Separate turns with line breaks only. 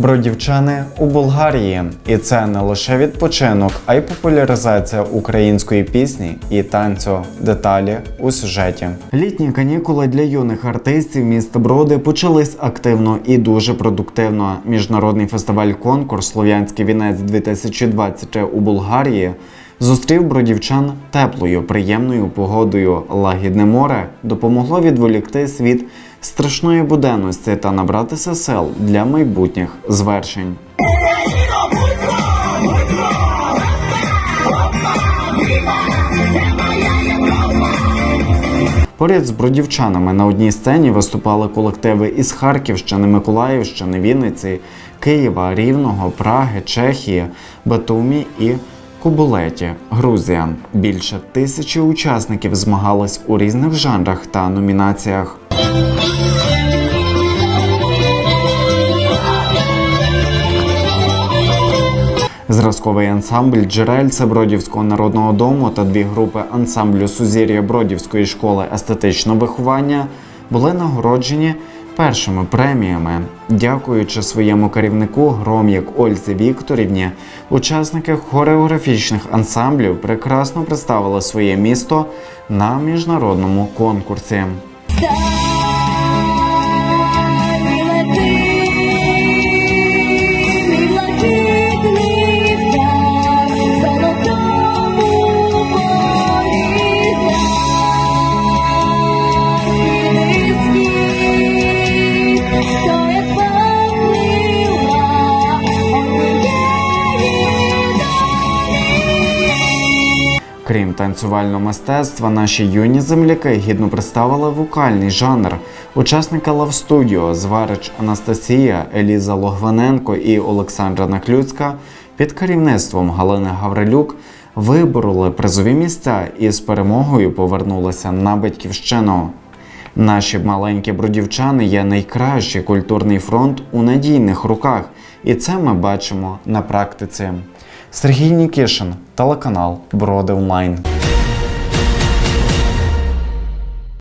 Бродівчани у Болгарії, і це не лише відпочинок, а й популяризація української пісні і танцю. Деталі у сюжеті. Літні канікули для юних артистів міста Броди почались активно і дуже продуктивно. Міжнародний фестиваль конкурс Слов'янський вінець 2023 у Болгарії зустрів бродівчан теплою, приємною погодою. Лагідне море допомогло відволікти світ страшної буденності та набратися сил для майбутніх звершень. Поряд з бродівчанами на одній сцені виступали колективи із Харківщини, Миколаївщини, Вінниці, Києва, Рівного, Праги, Чехії, Батумі і Кубулеті, Грузія. Більше тисячі учасників змагались у різних жанрах та номінаціях. Зразковий ансамбль Джерельце Бродівського народного дому та дві групи ансамблю Сузір'я Бродівської школи естетичного виховання були нагороджені першими преміями. Дякуючи своєму керівнику Гром'як Ользі Вікторівні, учасники хореографічних ансамблів прекрасно представили своє місто на міжнародному конкурсі. Крім танцювального мистецтва, наші юні земляки гідно представили вокальний жанр. Учасники Лав Студіо Зварич Анастасія, Еліза Логвиненко і Олександра Наклюцька під керівництвом Галини Гаврилюк вибороли призові місця і з перемогою повернулися на батьківщину. Наші маленькі бродівчани є найкращий культурний фронт у надійних руках, і це ми бачимо на практиці. Сергій Нікішин, телеканал Броди Онлайн.